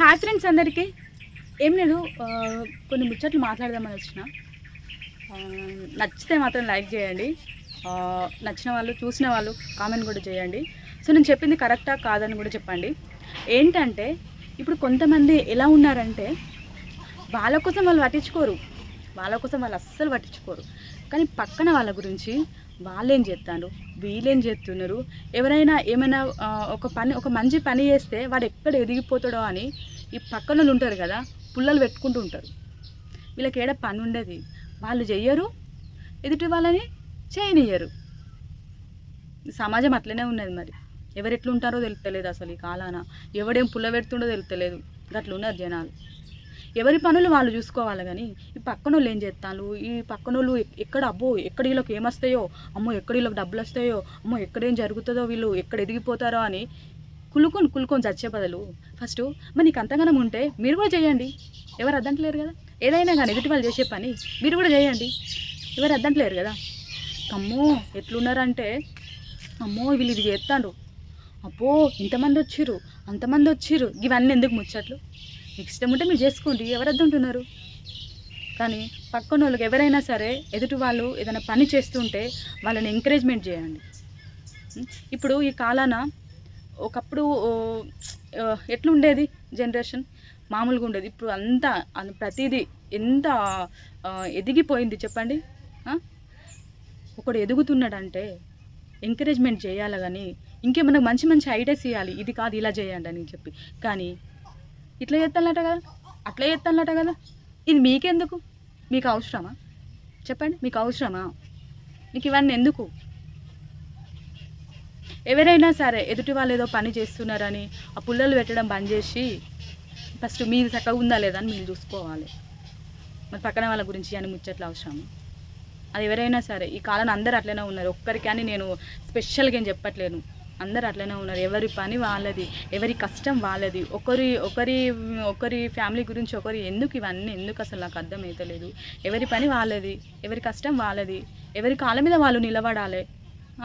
Hi friends అందరికీ. ఏం లేదు కొన్ని ముచ్చట్లు మాట్లాడదామని వచ్చిన. నచ్చితే మాత్రం లైక్ చేయండి. నచ్చిన వాళ్ళు చూసిన వాళ్ళు కామెంట్ కూడా చేయండి. సో నేను చెప్పింది కరెక్టా కాదని కూడా చెప్పండి. ఏంటంటే ఇప్పుడు కొంతమంది ఎలా ఉన్నారంటే వాళ్ళ కోసం వాళ్ళు పట్టించుకోరు. వాళ్ళ కోసం వాళ్ళు అస్సలు పట్టించుకోరు. కానీ పక్కన వాళ్ళ గురించి వాళ్ళేం చేస్తారు వీళ్ళేం చేస్తున్నారు ఎవరైనా ఏమైనా ఒక పని ఒక మంచి పని చేస్తే వాడు ఎక్కడ ఎదిగిపోతాడో అని ఈ పక్కన వాళ్ళు ఉంటారు కదా పుల్లలు పెట్టుకుంటూ ఉంటారు. వీళ్ళకి ఏడ పని ఉండదు వాళ్ళు చెయ్యరు ఎదుటి వాళ్ళని చేయనియ్యరు. సమాజం అట్లనే ఉన్నది మరి. ఎవరు ఎట్లుంటారో తెలుస్తలేదు అసలు ఈ కాలాన. ఎవడేం పుల్ల పెడుతుండో తెలుస్తలేదు అట్లున్నారు జనాలు. ఎవరి పనులు వాళ్ళు చూసుకోవాలి కానీ ఈ పక్కన వాళ్ళు ఏం చేస్తాను ఈ పక్కనోళ్ళు ఎక్కడ అబ్బో ఎక్కడ వీళ్ళకి ఏమొస్తాయో? అమ్మో ఎక్కడ వీళ్ళకి డబ్బులు వస్తాయో అమ్మో ఎక్కడ ఏం జరుగుతుందో వీళ్ళు ఎక్కడ ఎదిగిపోతారో అని కులుకొని కులుకొని చచ్చే బదులు ఫస్ట్ మరి నీకు అంతగానం ఉంటే మీరు కూడా చేయండి. ఎవరు అద్దంటలేరు కదా? ఏదైనా కానీ ఎదుటి వాళ్ళు చేసే పని మీరు కూడా చేయండి. ఎవరు అద్దంటలేరు కదా? అమ్మో ఎట్లున్నారంటే అమ్మో వీళ్ళు ఇది చేస్తాండ్రు అబ్బో ఇంతమంది వచ్చిర్రు అంతమంది వచ్చిర్రు. ఇవన్నీ ఎందుకు ముచ్చట్లు? మీకు ఇష్టం ఉంటే మీరు చేసుకోండి. ఎవరు అద్దంటున్నారు కానీ పక్కన వాళ్ళకి ఎవరైనా సరే ఎదుటి వాళ్ళు ఏదైనా పని చేస్తుంటే వాళ్ళని ఎంకరేజ్మెంట్ చేయండి. ఇప్పుడు ఈ కాలాన ఒకప్పుడు ఎట్లుండేది జనరేషన్? మామూలుగా ఉండేది. ఇప్పుడు అంతా ప్రతిదీ ఎంత ఎదిగిపోయింది చెప్పండి? ఒకడు ఎదుగుతున్నాడంటే ఎంకరేజ్మెంట్ చేయాలి కానీ ఇంకేమన్నా మంచి మంచి ఐడియాస్ ఇవ్వాలి ఇది కాదు ఇలా చేయండి అని చెప్పి. కానీ ఇట్లా చేస్తానట కదా? అట్లా చేస్తానట కదా? ఇది మీకెందుకు? మీకు అవసరమా? చెప్పండి మీకు అవసరమా? మీకు ఇవన్నీ ఎందుకు? ఎవరైనా సరే ఎదుటి వాళ్ళు ఏదో పని చేస్తున్నారని ఆ పుల్లలు పెట్టడం బంద్ చేసి ఫస్ట్ మీది చక్కగా ఉందా లేదా అని మీరు చూసుకోవాలి. మరి పక్కన వాళ్ళ గురించి అని ముచ్చట్లు అవసరం. అది ఎవరైనా సరే ఈ కాలం అందరూ అట్లనే ఉన్నారు. ఒక్కరికి అని నేను స్పెషల్గా ఏం చెప్పట్లేను. అందరు అట్లనే ఉన్నారు. ఎవరి పని వాళ్ళది ఎవరి కష్టం వాళ్ళది. ఒకరి ఒకరి ఒకరి ఫ్యామిలీ గురించి ఒకరి ఎందుకు ఇవన్నీ ఎందుకు అసలు నాకు అర్థమవుతలేదు ఎవరి పని వాళ్ళది ఎవరి కష్టం వాళ్ళది ఎవరి కాళ్ళ మీద వాళ్ళు నిలబడాలి.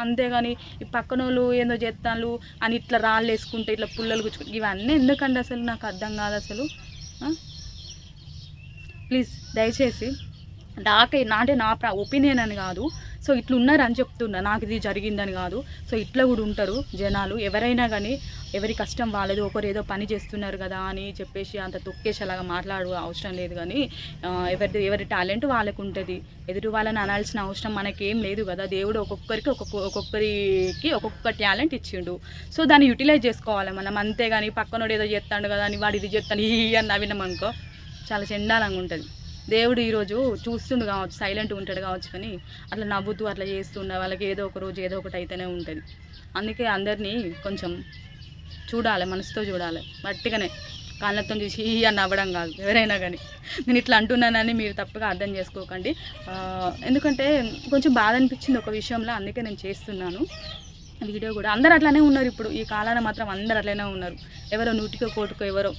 అంతేగాని ఈ పక్కన వాళ్ళు ఏందో చేస్తాను అని ఇట్లా రాళ్ళు వేసుకుంటే ఇట్లా పుల్లలు గుచ్చుకుంటే ఇవన్నీ ఎందుకండి అసలు నాకు అర్థం కాదు అసలు? ప్లీజ్ దయచేసి నాకే అంటే నా ఒపీనియన్ అని కాదు. సో ఇట్లా ఉన్నారని చెప్తున్నా. నాకు ఇది జరిగిందని కాదు. సో ఇట్లా కూడా ఉంటారు జనాలు. ఎవరైనా కానీ ఎవరి కష్టం వాళ్ళది ఒకరు ఏదో పని చేస్తున్నారు కదా అని చెప్పేసి అంత తొక్కేసి అలాగా మాట్లాడు అవసరం లేదు కానీ ఎవరిది ఎవరి టాలెంట్ వాళ్ళకు ఉంటుంది. ఎదుటి వాళ్ళని అనాల్సిన అవసరం మనకేం లేదు కదా. దేవుడు ఒక్కొక్కరికి ఒక్కొక్క ఒక్కొక్కరికి ఒక్కొక్క టాలెంట్ ఇచ్చిండు. సో దాన్ని యూటిలైజ్ చేసుకోవాలి మనం. అంతేగాని పక్కనోడు ఏదో చేస్తాడు కదా అని వాడు ఇది చేస్తాను ఈ అని నవ్వినాం అనుకో. చాలా చెండాలంగా ఉంటుంది. దేవుడు ఈరోజు చూస్తుండు కావచ్చు సైలెంట్గా ఉంటాడు కావచ్చు కానీ అట్లా నవ్వుతూ అట్లా చేస్తున్న వాళ్ళకి ఏదో ఒక రోజు ఏదో ఒకటి అయితేనే ఉంటుంది. అందుకే అందరినీ కొంచెం చూడాలి మనసుతో చూడాలి. మట్టిగానే కాళ్ళతో చూసి "ఈ" అని నవ్వడం కాదు ఎవరైనా కానీ. నేను ఇట్లా అంటున్నానని మీరు తప్పుగా అర్థం చేసుకోకండి. ఎందుకంటే కొంచెం బాధ అనిపించింది ఒక విషయంలో అందుకే నేను చేస్తున్నాను. వీడియో కూడా అందరు అట్లానే ఉన్నారు ఇప్పుడు ఈ కాలాన మాత్రం అందరు అట్లనే ఉన్నారు. ఎవరో నూటికో కోటికో ఎవరో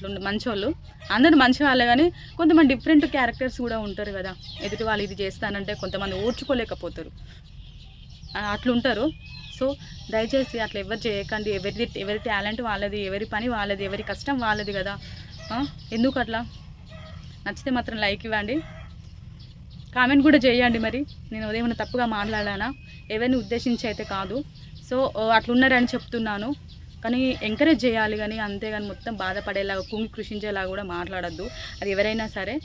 అట్లా మంచివాళ్ళు మంచోళ్ళు. అందరూ మంచి వాళ్ళే కానీ కొంతమంది డిఫరెంట్ క్యారెక్టర్స్ కూడా ఉంటారు కదా. ఎదుటి వాళ్ళు ఇది చేస్తానంటే కొంతమంది ఓర్చుకోలేకపోతారు. అట్లుంటారు. సో దయచేసి అట్లా ఎవరు చేయకండి. ఎవరి ఎవరి టాలెంట్ వాళ్ళది ఎవరి పని వాళ్ళది ఎవరి కష్టం వాళ్ళది కదా. ఎందుకు అట్లా? నచ్చితే మాత్రం లైక్ ఇవ్వండి. కామెంట్ కూడా చేయండి మరి. నేను ఏమైనా తప్పుగా మాట్లాడానా? ఎవరిని ఉద్దేశించి అయితే కాదు. సో అట్లున్నారని చెప్తున్నాను. కానీ ఎంకరేజ్ చేయాలి కానీ అంతేగాని మొత్తం బాధపడేలాగా కుంగి కృషించేలాగా కూడా మాట్లాడద్దు. అది ఎవరైనా సరే.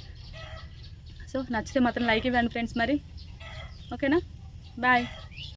సో నచ్చితే మాత్రం లైక్ ఇవ్వండి ఫ్రెండ్స్ మరి. ఓకేనా బాయ్